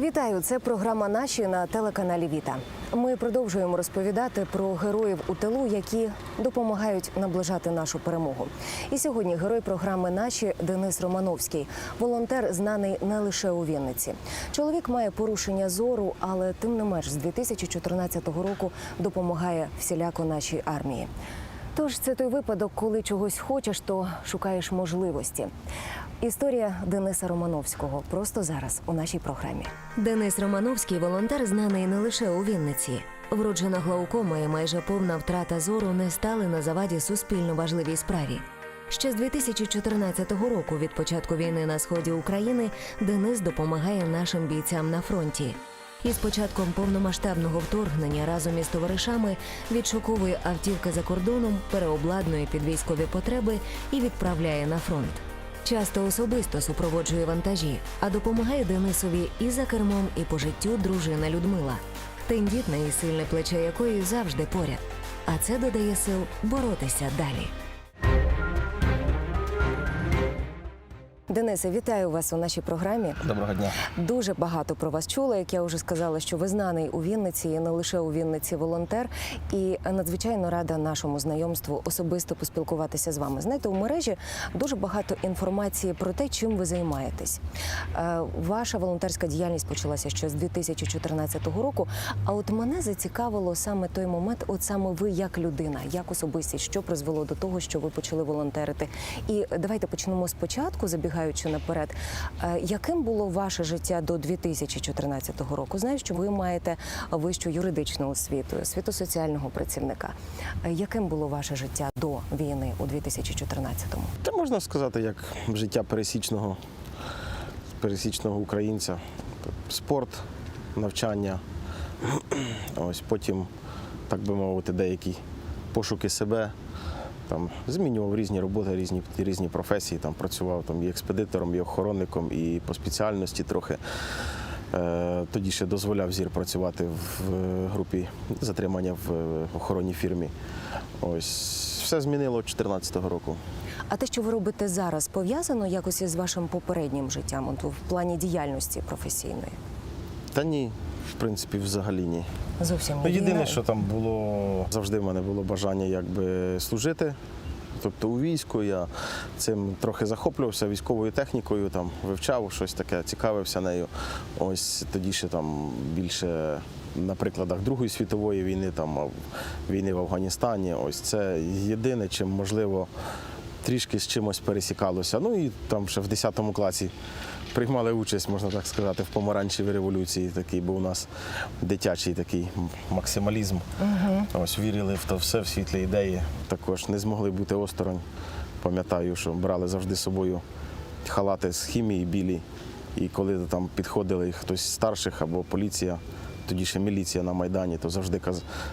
Вітаю! Це програма Наші на телеканалі Віта. Ми продовжуємо розповідати про героїв у тилу, які допомагають наближати нашу перемогу. І сьогодні герой програми Наші Денис Романовський, волонтер, знаний не лише у Вінниці. Чоловік має порушення зору, але тим не менш з 2014 року допомагає всіляко нашій армії. Тож це той випадок, коли чогось хочеш, то шукаєш можливості. Історія Дениса Романовського просто зараз у нашій програмі. Денис Романовський волонтер знаний не лише у Вінниці. Вроджена глаукома і майже повна втрата зору не стали на заваді суспільно важливій справі. Ще з 2014 року, від початку війни на сході України, Денис допомагає нашим бійцям на фронті. І з початком повномасштабного вторгнення разом із товаришами відшуковує автівки за кордоном, переобладнує під військові потреби і відправляє на фронт. Часто особисто супроводжує вантажі, а допомагає Денисові і за кермом, і по життю дружина Людмила, тендітне і сильне плече якої завжди поряд. А це додає сил боротися далі. Денисе, вітаю вас у нашій програмі. Доброго дня. Дуже багато про вас чула. Як я вже сказала, що ви знаний у Вінниці, і не лише у Вінниці волонтер. І надзвичайно рада нашому знайомству особисто поспілкуватися з вами. Знаєте, у мережі дуже багато інформації про те, чим ви займаєтесь. Е, Ваша волонтерська діяльність почалася ще з 2014 року. А от мене зацікавило саме той момент, от саме ви як людина, як особистість, що призвело до того, що ви почали волонтерити. І давайте почнемо спочатку, забігаючи наперед. Е, Яким було ваше життя до 2014 року? Знаю, що ви маєте вищу юридичну освіту, освіту соціального працівника. Е, Яким було ваше життя до війни у 2014-му? Та можна сказати, як життя пересічного, пересічного українця. Спорт, навчання. Ось потім, так би мовити, деякі пошуки себе. Там змінював різні роботи, різні, різні професії. Там працював там, і експедитором, і охоронником, і по спеціальності трохи. Е, Тоді ще дозволяв зір працювати в групі затримання в е, охоронній фірмі. Ось все змінило 2014 року. А те, що ви робите зараз, пов'язано якось із вашим попереднім життям, от в плані діяльності професійної? Та ні, в принципі, взагалі ні. Зовсім Ну, єдине, що там було, завжди в мене було бажання якби служити. Тобто у війську я цим трохи захоплювався військовою технікою, там вивчав щось таке, цікавився нею. Ось тоді ще там більше на прикладах Другої світової війни, там війни в Афганістані. Ось це єдине, чим можливо трішки з чимось пересікалося. Ну і там ще в 10 класі приймали участь, можна так сказати, в помаранчевій революції. Такий був у нас дитячий такий максималізм. Ось вірили в то все, в світлі ідеї. Також не змогли бути осторонь. Пам'ятаю, що брали завжди з собою халати з хімії білі. І коли там підходили хтось з старших або поліція, тоді ще міліція на Майдані, то завжди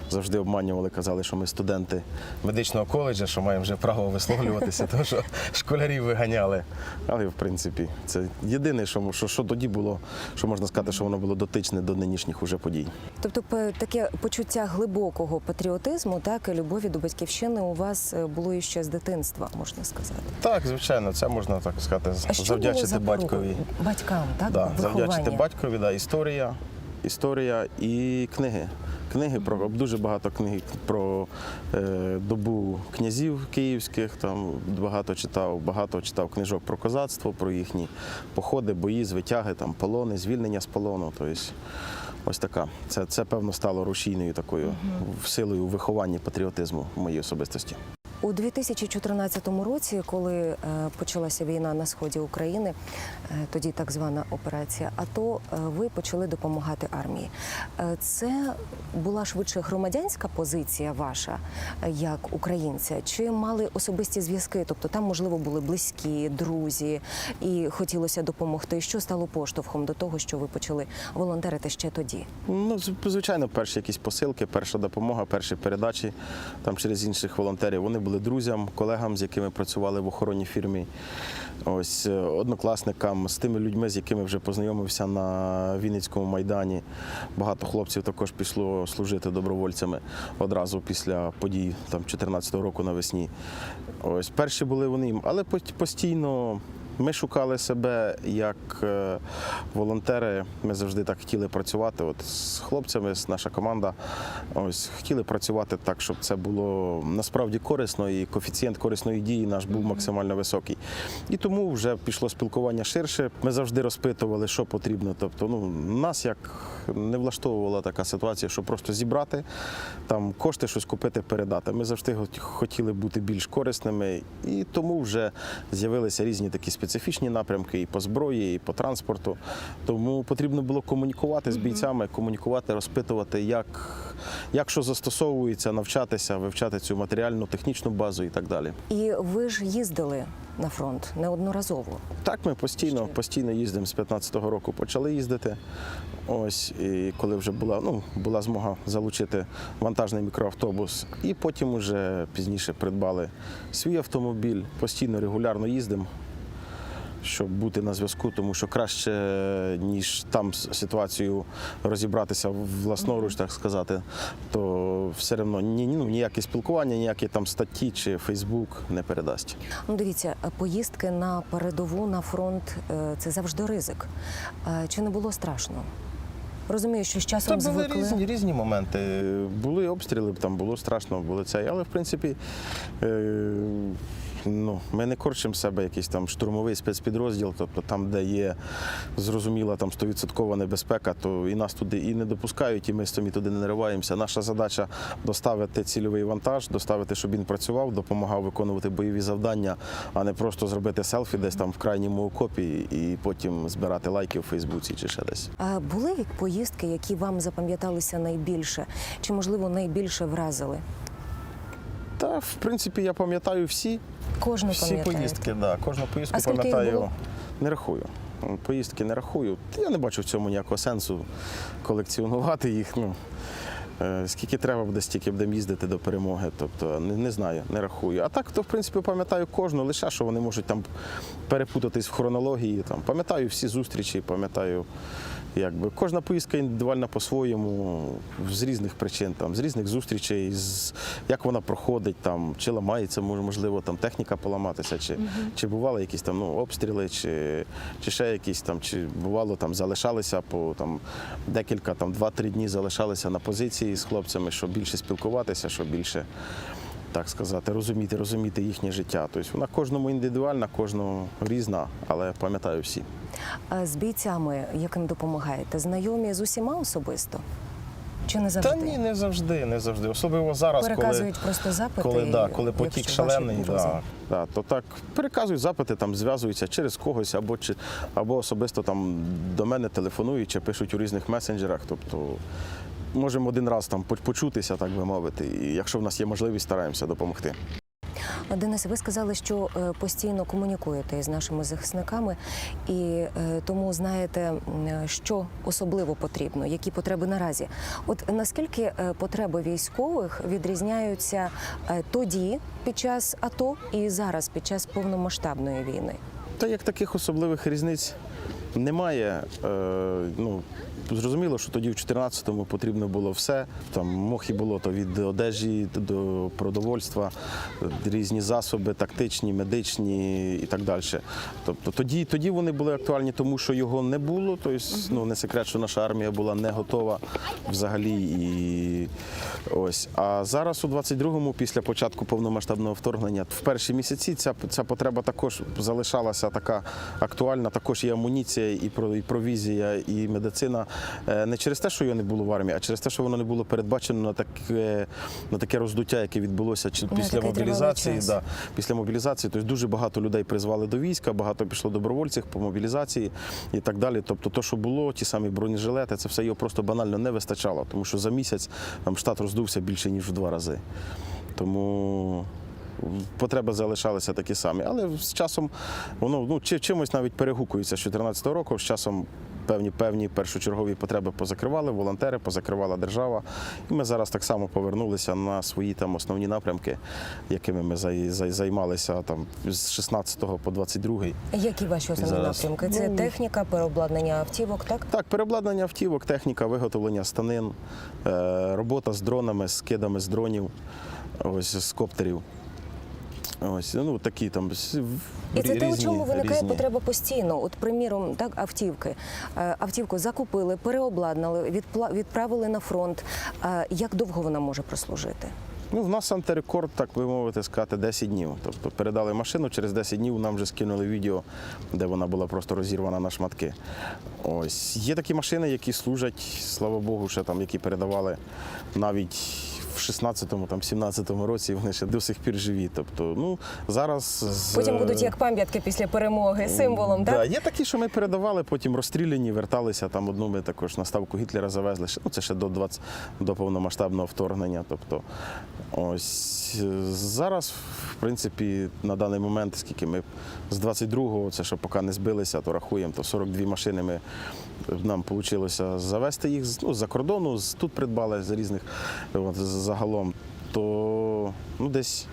завжди обманювали, казали, що ми студенти медичного коледжу, що маємо вже право висловлюватися, тому що школярів виганяли. Але в принципі, це єдине, що, що, що тоді було, що можна сказати, що воно було дотичне до нинішніх уже подій. Тобто таке почуття глибокого патріотизму, так і любові до батьківщини у вас е, було іще з дитинства, можна сказати. Так, звичайно, це можна так сказати, А що було завдячити за батькові. батькам, так Да, завдячити батькові, да, історія, історія і книги. Книги про дуже багато книг про е, добу князів київських. Там багато читав, багато читав книжок про козацтво, про їхні походи, бої, звитяги, там полони, звільнення з полону. Тобто, ось така. Це, це певно стало рушійною такою силою у вихованні патріотизму в моїй особистості. У 2014 році, коли е, почалася війна на сході України, е, тоді так звана операція АТО, е, ви почали допомагати армії. Це була швидше громадянська позиція ваша як українця, чи мали особисті зв'язки? Тобто там, можливо, були близькі, друзі, і хотілося допомогти. Що стало поштовхом до того, що ви почали волонтерити ще тоді? Ну, звичайно, перші якісь посилки, перша допомога, перші передачі там через інших волонтерів. Вони були друзям, колегам, з якими працювали в охоронній фірмі. Ось е, однокласникам, з тими людьми, з якими вже познайомився на Вінницькому майдані. Багато хлопців також пішло служити добровольцями одразу після подій там 14-го року навесні. Ось перші були вони, але постійно Ми шукали себе як е, волонтери. Ми завжди так хотіли працювати. От з хлопцями, з наша команда, ось хотіли працювати так, щоб це було насправді корисно, і коефіцієнт корисної дії наш був максимально високий. І тому вже пішло спілкування ширше. Ми завжди розпитували, що потрібно. Тобто, ну нас як не влаштовувала така ситуація, що просто зібрати там кошти, щось купити, передати. Ми завжди хотіли бути більш корисними, і тому вже з'явилися різні такі специфічні напрямки і по зброї, і по транспорту. Тому потрібно було комунікувати з бійцями, комунікувати, розпитувати, як, як що застосовується, навчатися, вивчати цю матеріальну, технічну базу і так далі. І ви ж їздили на фронт неодноразово. Так, ми постійно, Ще. постійно їздимо з 15-го року. Почали їздити. Ось і коли вже була, ну, була змога залучити вантажний мікроавтобус, і потім уже пізніше придбали свій автомобіль. Постійно регулярно їздимо, щоб бути на зв'язку, тому що краще, ніж там з ситуацією розібратися власноруч, так сказати, то все одно ні, ну, ніяке спілкування, ніякі там статті чи Фейсбук не передасть. Ну, дивіться, поїздки на передову на фронт е, це завжди ризик. Е, Чи не було страшно? Розумію, що з часом Та були звикли. різні, різні моменти. Були обстріли, там було страшно, було це. Але в принципі, е, ну, ми не корчимо себе якийсь там штурмовий спецпідрозділ, тобто там, де є зрозуміла там 100% небезпека, то і нас туди і не допускають, і ми самі туди не нариваємося. Наша задача доставити цільовий вантаж, доставити, щоб він працював, допомагав виконувати бойові завдання, а не просто зробити селфі десь там в крайньому окопі і потім збирати лайки в Фейсбуці чи ще десь. А були поїздки, які вам запам'яталися найбільше, чи можливо найбільше вразили? Та, в принципі, я пам'ятаю всі. Кожну Всі пам'ятаєте? поїздки, да. Кожну поїздку А скільки їх пам'ятаю. було? Не рахую. Поїздки не рахую. Я не бачу в цьому ніякого сенсу колекціонувати їх. Ну, е, скільки треба буде, стільки будемо їздити до перемоги. Тобто не, не знаю, не рахую. А так, то в принципі пам'ятаю кожну, лише що вони можуть там перепутатись в хронології. Там, пам'ятаю всі зустрічі, пам'ятаю. Якби кожна поїздка індивідуальна по-своєму з різних причин, там з різних зустрічей, з як вона проходить, там чи ламається, можливо, там техніка поламатися, чи, чи бували якісь там ну, обстріли, чи, чи ще якісь там, чи бувало там залишалися по там декілька, там два-три дні залишалися на позиції з хлопцями, щоб більше спілкуватися, щоб більше. Так сказати, розуміти, розуміти їхнє життя. Тобто вона кожному індивідуальна, кожному різна, але пам'ятаю всі. А з бійцями, яким допомагаєте, знайомі з усіма особисто? Чи не завжди? Та ні, не завжди, не завжди. Особливо зараз, коли, Переказують просто запити. коли, да, коли потік шалений, да, да, то так переказують запити, там зв'язуються через когось, або чи або особисто там до мене телефонують чи пишуть у різних месенджерах. Тобто можемо один раз там почутися, так би мовити. І якщо в нас є можливість, стараємося допомогти. Денис, ви сказали, що е, постійно комунікуєте із нашими захисниками, і е, тому знаєте, що особливо потрібно, які потреби наразі. От наскільки е, потреби військових відрізняються тоді під час АТО і зараз під час повномасштабної війни? Та як таких особливих різниць немає. Е, ну, зрозуміло, що тоді в 14-му потрібно було все. Там мох і болото від одежі до продовольства, різні засоби, тактичні, медичні і так далі. Тобто тоді, тоді вони були актуальні, тому що його не було. Тобто, ну, не секрет, що наша армія була не готова взагалі. І ось. А зараз у 22-му, після початку повномасштабного вторгнення, в перші місяці ця, ця потреба також залишалася така актуальна. Також і амуніція, і провізія, і медицина. Е, Не через те, що його не було в армії, а через те, що воно не було передбачено на таке, на таке роздуття, яке відбулося чи- після мобілізації. Да, після мобілізації. Тобто дуже багато людей призвали до війська, багато пішло добровольців по мобілізації і так далі. Тобто, то, що було, ті самі бронежилети, це все його просто банально не вистачало, тому що за місяць там штат роздувся більше ніж в два рази. Тому потреби залишалися такі самі. Але з часом воно ну, чи- чимось навіть перегукується з 2014 року. З часом певні певні першочергові потреби позакривали, волонтери, позакривала держава. І ми зараз так само повернулися на свої там основні напрямки, якими ми зай- зай- займалися там з 16 по 22. Які ваші основні Зараз. напрямки? Це Ну, техніка, переобладнання автівок, так? Так, переобладнання автівок, техніка, виготовлення станин, е, робота з дронами, з кидами з дронів, ось з коптерів. Ось ну такі там І це те, у чому виникає різні. потреба постійно. От, приміром, так, автівки. Е, Автівку закупили, переобладнали, відправили на фронт. Е, Як довго вона може прослужити? Ну, в нас антирекорд, так би мовити, сказати, 10 днів. Тобто передали машину, через 10 днів нам вже скинули відео, де вона була просто розірвана на шматки. Ось є такі машини, які служать, слава Богу, ще там, які передавали навіть. В 16-му, там 17-му році вони ще до сих пір живі. Тобто, ну зараз Потім будуть як пам'ятки після перемоги, символом, Да, так? є такі, що ми передавали, потім розстріляні, верталися. Там одну ми також на ставку Гітлера завезли. Ну, це ще до 20, до повномасштабного вторгнення. Тобто, ось е, зараз, в принципі, на даний момент, скільки ми з 22-го, це ще поки не збилися, то рахуємо, то 42 машини ми. Нам вийшло завести їх ну, з-за кордону, тут придбали з різних от, з- загалом, то ну, десь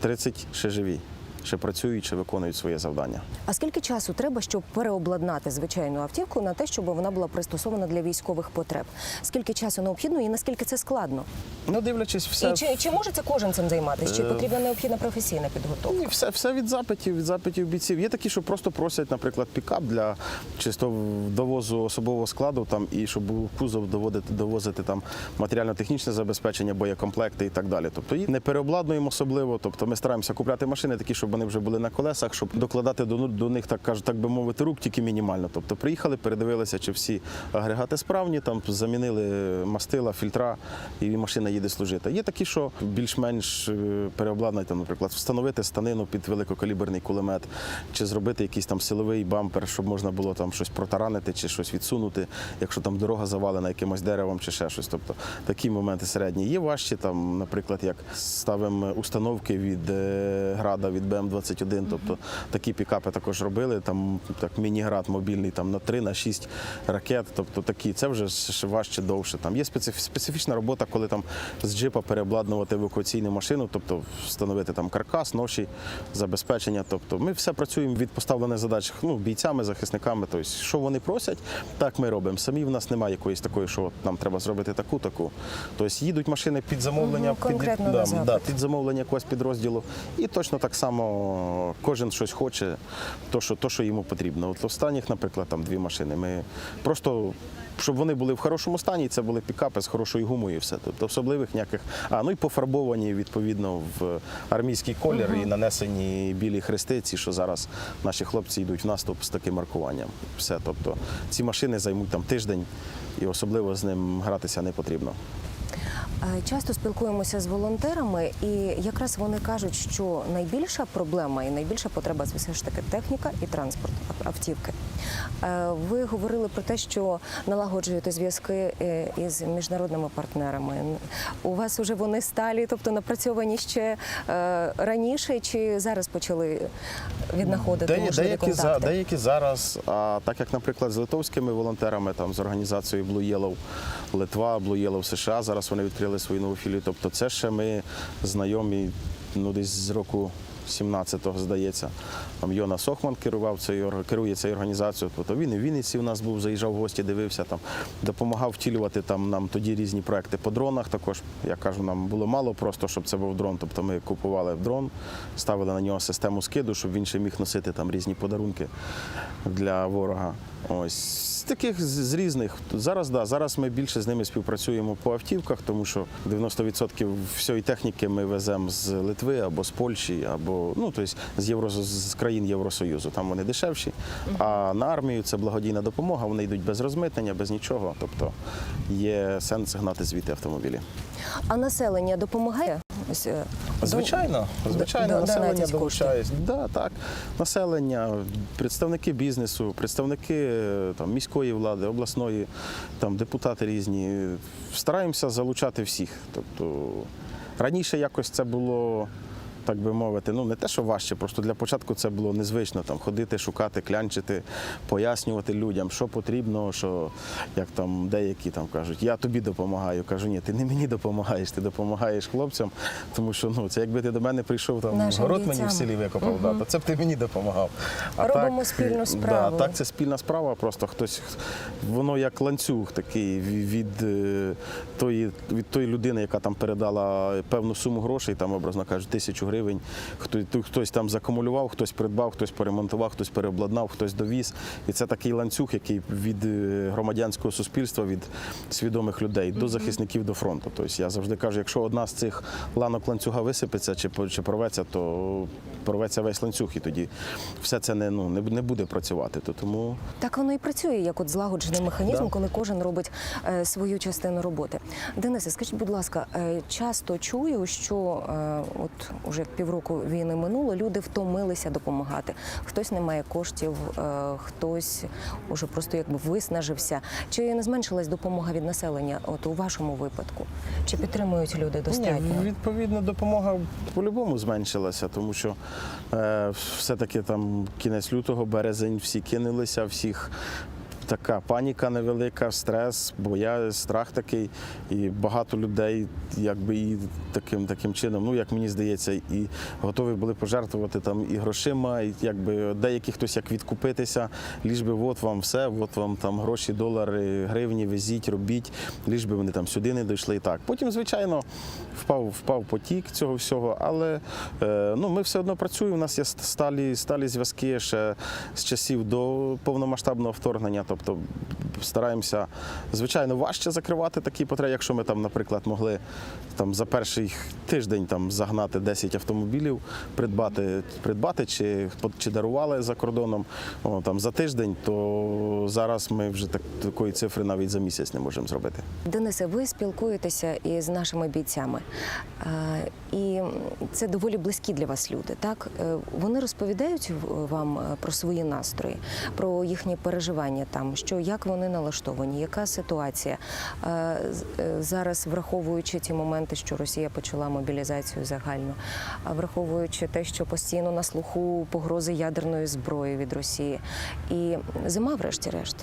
30 ще живі, ще працюють, ще виконують своє завдання. А скільки часу треба, щоб переобладнати звичайну автівку на те, щоб вона була пристосована для військових потреб? Скільки часу необхідно і наскільки це складно? Ну, дивлячись, все. І чи, чи може це кожен цим займатися? Чи Е, потрібна необхідна професійна підготовка? Ні, все, все від запитів, від запитів бійців. Є такі, що просто просять, наприклад, пікап для чисто довозу особового складу, там і щоб був кузов доводити, довозити там матеріально-технічне забезпечення, боєкомплекти і так далі. Тобто їх не переобладнуємо особливо. Тобто ми стараємося купляти машини такі, щоб вони вже були на колесах, щоб докладати до, до них так так би мовити, рук тільки мінімально. Тобто приїхали, передивилися, чи всі агрегати справні, там замінили мастила, фільтра, і машина їде служити. Є такі, що більш-менш е, переобладнані, там, наприклад, встановити станину під великокаліберний кулемет, чи зробити якийсь там силовий бампер, щоб можна було там щось протаранити чи щось відсунути, якщо там дорога завалена якимось деревом чи ще щось. Тобто такі моменти середні. Є важчі, там, наприклад, як ставимо установки від е, града, від БМ-21, тобто такі пікапи також робили. Там так міні-град мобільний там на 3, на 6 ракет. Тобто такі, це вже ще важче довше. Там є специфічна робота, коли там з джипа переобладнувати евакуаційну машину, тобто встановити там каркас, ноші, забезпечення. Тобто ми все працюємо від поставлених задач ну, бійцями, захисниками. Тобто, що вони просять, так ми робимо. Самі в нас немає якоїсь такої, що от нам треба зробити таку, таку. Тобто їдуть машини під замовлення, Мгм, конкретно під, да, да, під замовлення якогось підрозділу. І точно так само кожен щось хоче, то, що, то, що йому потрібно. От останніх, наприклад, там дві машини. Ми просто. Щоб вони були в хорошому стані, це були пікапи з хорошою гумою, і все. Тобто особливих ніяких. А ну і пофарбовані відповідно в армійський колір і нанесені білі хрести, ці, що зараз наші хлопці йдуть в наступ з таким маркуванням. Все. Тобто ці машини займуть там тиждень, і особливо з ним гратися не потрібно. Е, Часто спілкуємося з волонтерами, і якраз вони кажуть, що найбільша проблема і найбільша потреба це все ж таки техніка і транспорт автівки. Е, Ви говорили про те, що налагоджуєте зв'язки е, із міжнародними партнерами. У вас вже вони сталі, тобто напрацьовані ще раніше, чи зараз почали віднаходити можливі деякі, за, деякі зараз, а так як, наприклад, з литовськими волонтерами, там з організацією Blue Yellow Литва, Blue Yellow США, зараз вони відкрили свою нову філію. Тобто, це ще ми знайомі ну, десь з року 17-го, здається. Там Йона Сохман керував цією керує цією організацією. Тобто він і в Вінниці у нас був, заїжджав в гості, дивився там, допомагав втілювати там нам тоді різні проекти по дронах. Також я кажу, нам було мало просто, щоб це був дрон. Тобто ми купували дрон, ставили на нього систему скиду, щоб він ще міг носити там різні подарунки для ворога. Ось таких з з різних. Зараз да, зараз ми більше з ними співпрацюємо по автівках, тому що 90% всієї техніки ми веземо з Литви або з Польщі, або ну тобто з євро з країн Євросоюзу. Там вони дешевші. А на армію це благодійна допомога. Вони йдуть без розмитнення, без нічого. Тобто є сенс гнати звідти автомобілі. А населення допомагає? Ось, е, до- Звичайно, звичайно, до- населення до долучається. Да, так. Населення, представники бізнесу, представники е, там, міської влади, обласної, там, депутати різні. Стараємося залучати всіх. Тобто раніше якось це було. Так би мовити, ну не те, що важче, просто для початку це було незвично там ходити, шукати, клянчити, пояснювати людям, що потрібно, що як там деякі там кажуть, я тобі допомагаю. Кажу, ні, ти не мені допомагаєш, ти допомагаєш хлопцям, тому що ну це якби ти до мене прийшов там Нашим город мені в селі викопав, да, то це б ти мені допомагав. Робимо спільну справу. Да, так, це спільна справа. Просто хтось воно як ланцюг такий ві- від е, тої від тої людини, яка там передала певну суму грошей, там образно кажуть, тисячу гривень гривень. Хто, хтось там закумулював, хтось придбав, хтось поремонтував, хтось переобладнав, хтось довіз. І це такий ланцюг, який від е, громадянського суспільства, від свідомих людей до захисників до фронту. Тобто я завжди кажу, якщо одна з цих ланок ланцюга висипеться чи, чи порветься, то порветься весь ланцюг, і тоді все це не, ну, не, не буде працювати. То тому Так воно і працює, як от злагоджений механізм, Да. коли кожен робить е, свою частину роботи. Денисе, скажіть, будь ласка, е, часто чую, що е, от уже як півроку війни минуло, люди втомилися допомагати. Хтось не має коштів, е, хтось уже просто якби виснажився. Чи не зменшилась допомога від населення? От у вашому випадку? Чи підтримують люди достатньо? Ні, відповідно, допомога по-любому зменшилася, тому що е, все-таки там кінець лютого, березень, всі кинулися, всіх. Така паніка невелика, стрес, боя, страх такий, і багато людей, якби і таким таким чином, ну як мені здається, і готові були пожертвувати там і грошима, і якби деякі хтось як відкупитися, ліж би от вам все, от вам там гроші, долари, гривні, везіть, робіть, ліж би вони там сюди не дійшли і так. Потім, звичайно, впав, впав потік цього всього, але е, ну, ми все одно працюємо. У нас є сталі, сталі зв'язки ще з часів до повномасштабного вторгнення. Тобто стараємося, звичайно, важче закривати такі потреби, якщо ми там, наприклад, могли там за перший тиждень там загнати 10 автомобілів, придбати, придбати чи, чи дарували за кордоном о, там, за тиждень, то зараз ми вже так, такої цифри навіть за місяць не можемо зробити. Денисе, ви спілкуєтеся із нашими бійцями, і це доволі близькі для вас люди. Так Е, вони розповідають вам е, про свої настрої, про їхні переживання там, що як вони налаштовані, яка ситуація Е, е, зараз, враховуючи ті моменти, що Росія почала мобілізацію загальну, а враховуючи те, що постійно на слуху погрози ядерної зброї від Росії, і зима, врешті-решт.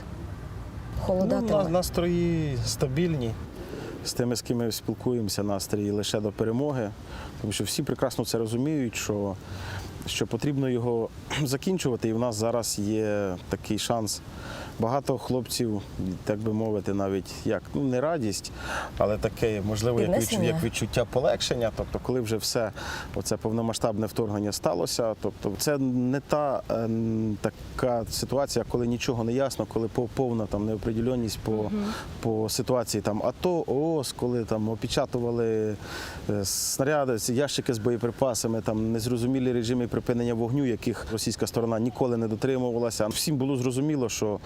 Холодатиме. Ну, на- настрої стабільні. З тими, з ким ми спілкуємося, настрої лише до перемоги, тому що всі прекрасно це розуміють, що, що потрібно його закінчувати. І в нас зараз є такий шанс. Багато хлопців, так би мовити, навіть як ну не радість, але таке, можливо, як, відчу, Піднесення. як відчуття полегшення. Тобто, коли вже все оце повномасштабне вторгнення сталося, тобто це не та е, така ситуація, коли нічого не ясно, коли пов- повна там неопределенність по, по ситуації там АТО, ООС, коли там опечатували е, снаряди, ящики з боєприпасами, там незрозумілі режими припинення вогню, яких російська сторона ніколи не дотримувалася. Всім було зрозуміло, що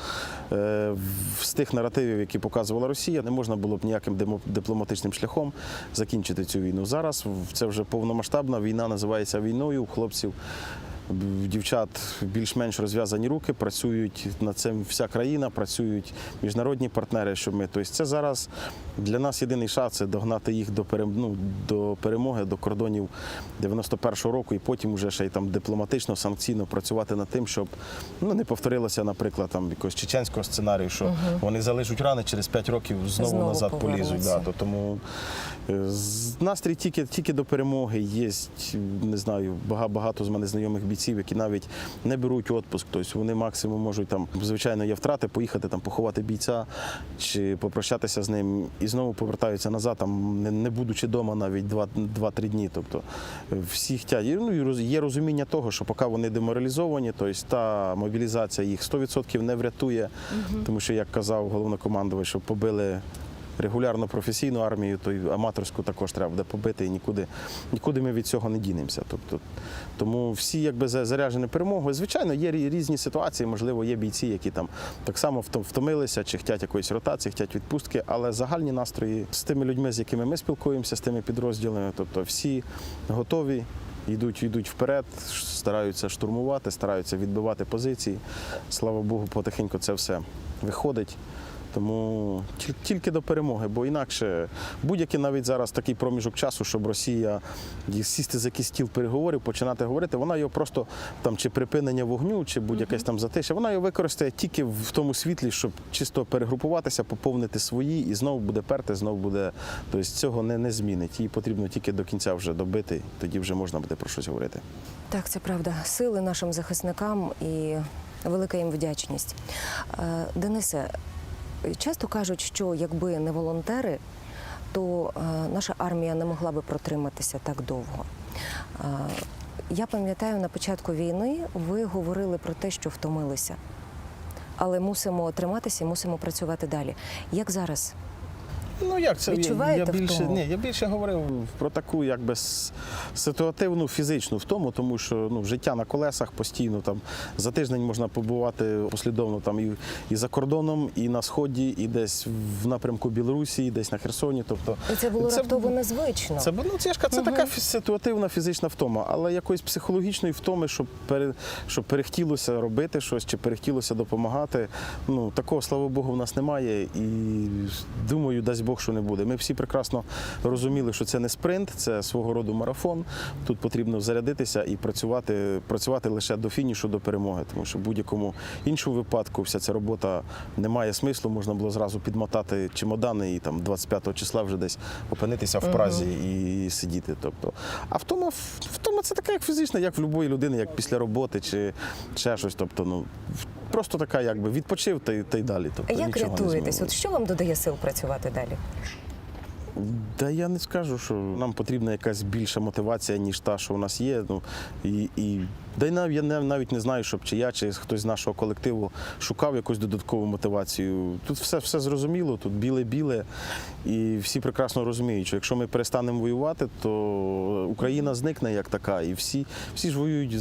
з тих наративів, які показувала Росія, не можна було б ніяким дипломатичним шляхом закінчити цю війну. Зараз це вже повномасштабна війна, називається війною. У хлопців дівчат більш-менш розв'язані руки, працюють над цим вся країна, працюють міжнародні партнери, щоб ми. Тобто це зараз для нас єдиний шанс це догнати їх до ну, до перемоги, до кордонів 91-го року, і потім вже ще й там дипломатично, санкційно працювати над тим, щоб ну не повторилося, наприклад, там якогось чеченського сценарію, що вони залишуть рани через 5 років знову, Знову назад полізуть. Да, то тому е, настрій тільки, тільки до перемоги. Є, не знаю, бага- багато з мене знайомих бійців, які навіть не беруть відпуск. Тобто вони максимум можуть там, звичайно, є втрати, поїхати там поховати бійця чи попрощатися з ним і знову повертаються назад, там не, не будучи вдома навіть 2-3 дні. Тобто всі хотять. Ну, є розуміння того, що поки вони деморалізовані, тобто та мобілізація їх 100% не врятує, тому що, як казав головнокомандувач, що побили регулярно професійну армію, то й аматорську також треба буде побити, і нікуди, нікуди ми від цього не дінемося. Тобто, тому всі якби за- заряджені перемогою. Звичайно, є різні ситуації, можливо, є бійці, які там так само втомилися, чи хочуть якоїсь ротації, хочуть відпустки, але загальні настрої з тими людьми, з якими ми спілкуємося, з тими підрозділами, тобто всі готові. Йдуть, йдуть вперед, стараються штурмувати, стараються відбивати позиції. Слава Богу, потихеньку це все виходить. Тому тільки до перемоги, бо інакше будь-який навіть зараз такий проміжок часу, щоб Росія сісти за якийсь стіл переговорів, починати говорити, вона його просто там чи припинення вогню, чи будь-якесь там затишя, вона його використає тільки в тому світлі, щоб чисто перегрупуватися, поповнити свої, і знову буде перти, знову буде. Тобто цього не, не змінить. Її потрібно тільки до кінця вже добити, тоді вже можна буде про щось говорити. Так, це правда. Сили нашим захисникам і велика їм вдячність. Е, Денисе, часто кажуть, що якби не волонтери, то е, наша армія не могла би протриматися так довго. Я пам'ятаю, на початку війни ви говорили про те, що втомилися. Але мусимо триматися мусимо працювати далі. Як зараз? Ну як це Відчуваєте я, я більше ні, я більше говорив про таку якби ситуативну фізичну втому, тому що ну життя на колесах постійно там за тиждень можна побувати послідовно там і, і за кордоном, і на сході, і десь в напрямку Білорусі, і десь на Херсоні. Тобто І це було раптово незвично. це ну, це, ж це така ситуативна фізична втома, але якоїсь психологічної втоми, щоб пере, щоб перехтілося робити щось чи перехтілося допомагати. Ну такого, слава Богу, в нас немає. І думаю, дасть Бог, що не буде. Ми всі прекрасно розуміли, що це не спринт, це свого роду марафон. Тут потрібно зарядитися і працювати, працювати лише до фінішу, до перемоги. Тому що в будь-якому іншому випадку вся ця робота не має смислу. Можна було зразу підмотати чемодани і там 25 числа вже десь опинитися в Празі і сидіти. Тобто, а втома, втома це така, як фізична, як в будь-якої людини, як після роботи чи ще щось. Тобто, ну просто така, якби відпочив та й та й далі. Тобто, Як нічого не рятуєтесь? От що вам додає сил працювати далі? Та я не скажу, що нам потрібна якась більша мотивація, ніж та, що у нас є. Ну, і, і, да й я навіть не знаю, щоб чи я, чи хтось з нашого колективу шукав якусь додаткову мотивацію. Тут все, все зрозуміло, тут біле-біле, і всі прекрасно розуміють, що якщо ми перестанемо воювати, то Україна зникне як така. І всі, всі ж воюють,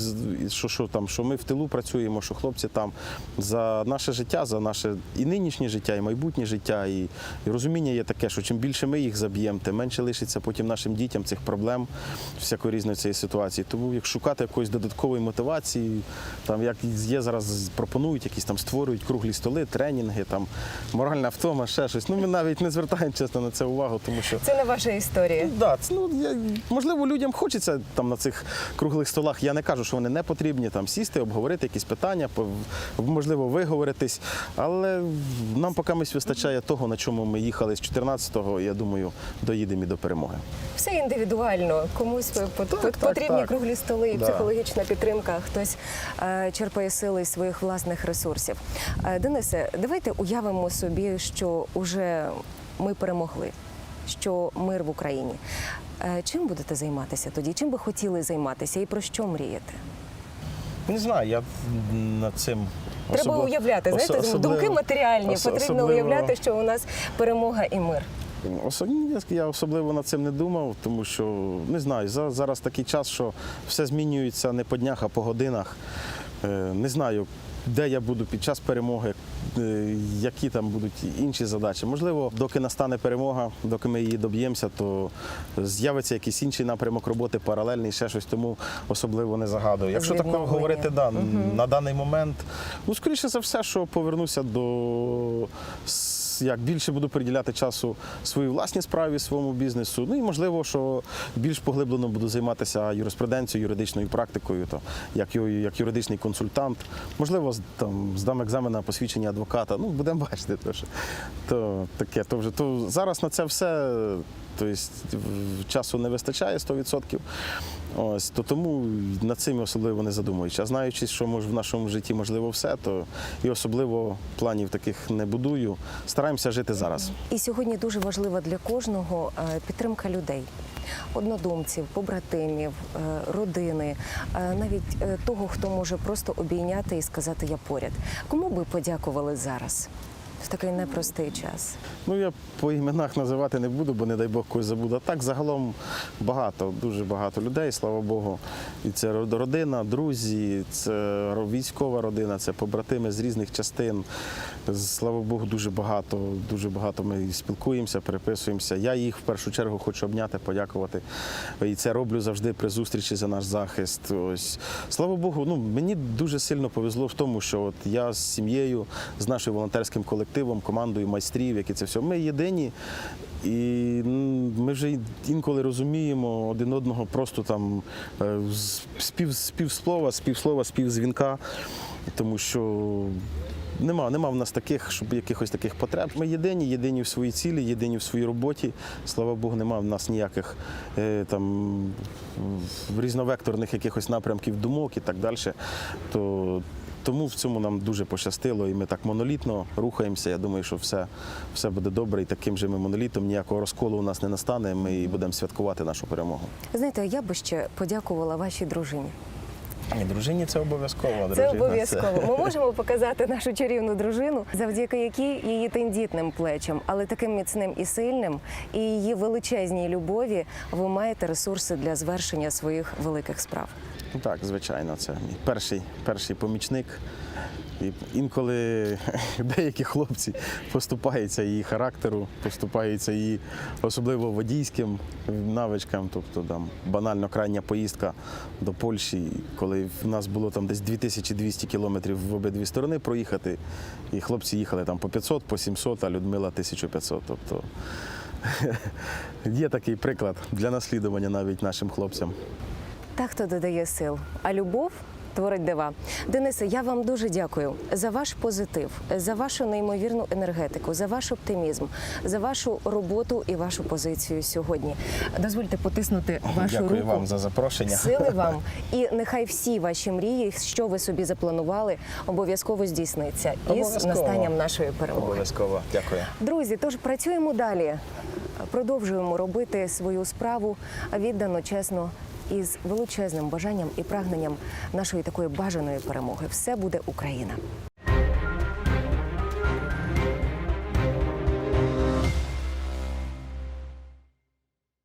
що, що, там, що ми в тилу працюємо, що хлопці там за наше життя, за наше і нинішнє життя, і майбутнє життя. І, і розуміння є таке, що чим більше ми їх заб'ємо, тим менше лишиться потім нашим дітям цих проблем, всякої різної цієї ситуації. Тому як шукати якоїсь додаткової мотивації, там як є зараз, пропонують якісь там створюють круглі столи, тренінги, там моральна втома, ще щось. Ну ми навіть не звертаємо чесно на це увагу, тому що Це не ваша історія. Да, це, ну, я, можливо, людям хочеться там на цих круглих столах. Я не кажу, що вони не потрібні там сісти, обговорити якісь питання, можливо, виговоритись. Але нам поки вистачає того, на чому ми їхали з 14-го, я думаю, доїдемо і до перемоги. Все індивідуально. Комусь Так, потрібні так. круглі столи і Да. психологічна підтримка, а хтось е, черпає сили із своїх власних ресурсів. Е, Денисе, давайте уявимо собі, що уже ми перемогли, що мир в Україні. Е, чим будете займатися тоді? Чим би хотіли займатися і про що мрієте? Не знаю, я над цим Треба особо- уявляти, знаєте, думки матеріальні. Потрібно особливо- уявляти, що у нас перемога і мир. Я- особливо над цим не думав, тому що не знаю, зараз такий час, що все змінюється не по днях, а по годинах. Е, Не знаю, де я буду під час перемоги, е, які там будуть інші задачі. Можливо, доки настане перемога, доки ми її доб'ємося, то з'явиться якийсь інший напрямок роботи, паралельний, ще щось, тому особливо не загадую. Якщо такого говорити, да, на даний момент, ну скоріше за все, що повернуся до як більше буду приділяти часу своїй власній справі, своєму бізнесу. Ну і можливо, що більш поглиблено буду займатися юриспруденцією, юридичною практикою, то як, як юридичний консультант. Можливо, там здам екзамен на посвідчення адвоката. Ну, будемо бачити. То, то таке, то вже то зараз на це все. Тобто часу не вистачає 100%. Ось то тому над цим особливо не задумуючись. А знаючи, що може в нашому житті можливо все, то і особливо планів таких не будую. Стараємося жити зараз. І сьогодні дуже важлива для кожного е, підтримка людей, однодумців, побратимів, е, родини, е, навіть того, хто може просто обійняти і сказати Я поряд. Кому би подякували зараз в такий непростий час? Ну я по іменах називати не буду, бо не дай Бог когось забуду. А так загалом багато, дуже багато людей, слава Богу. І це родина, друзі, це військова родина, це побратими з різних частин. Слава Богу, дуже багато, дуже багато ми спілкуємося, переписуємося. Я їх в першу чергу хочу обняти, подякувати. І це роблю завжди при зустрічі за наш захист. Ось слава Богу, ну мені дуже сильно повезло в тому, що от я з сім'єю, з нашим волонтерським колективом, командою майстрів, які це все. Ми єдині. І ми вже інколи розуміємо один одного просто там е, спів, співслова, співслова, співзвінка, тому що Нема, нема в нас таких, щоб якихось таких потреб. Ми єдині, єдині в своїй цілі, єдині в своїй роботі. Слава Богу, нема в нас ніяких е, там різновекторних якихось напрямків думок і так далі. То тому в цьому нам дуже пощастило, і ми так монолітно рухаємося. Я думаю, що все, все буде добре. І таким же ми монолітом ніякого розколу у нас не настане. Ми і будемо святкувати нашу перемогу. Знаєте, я би ще подякувала вашій дружині. Ні, дружині це обов'язково. Це обов'язково. Ми можемо показати нашу чарівну дружину, завдяки якій її тендітним плечам, але таким міцним і сильним, і її величезній любові ви маєте ресурси для звершення своїх великих справ. Ну, Так, звичайно, це мій перший, перший помічник. І інколи деякі хлопці поступаються її характеру, поступаються її особливо водійським навичкам. Тобто там банально крайня поїздка до Польщі, коли в нас було там десь 2200 кілометрів в обидві сторони проїхати, і хлопці їхали там по 500, по 700, а Людмила 1500. Тобто є такий приклад для наслідування навіть нашим хлопцям. Та, хто додає сил, а любов творить дива. Денисе, я вам дуже дякую за ваш позитив, за вашу неймовірну енергетику, за ваш оптимізм, за вашу роботу і вашу позицію сьогодні. Дозвольте потиснути вашу Дякую руку. вам за запрошення. Сили вам і нехай всі ваші мрії, що ви собі запланували, обов'язково здійсниться із настанням нашої перемоги. Обов'язково. Дякую. Друзі, тож працюємо далі. Продовжуємо робити свою справу віддано, чесно і з величезним бажанням і прагненням нашої такої бажаної перемоги. Все буде Україна.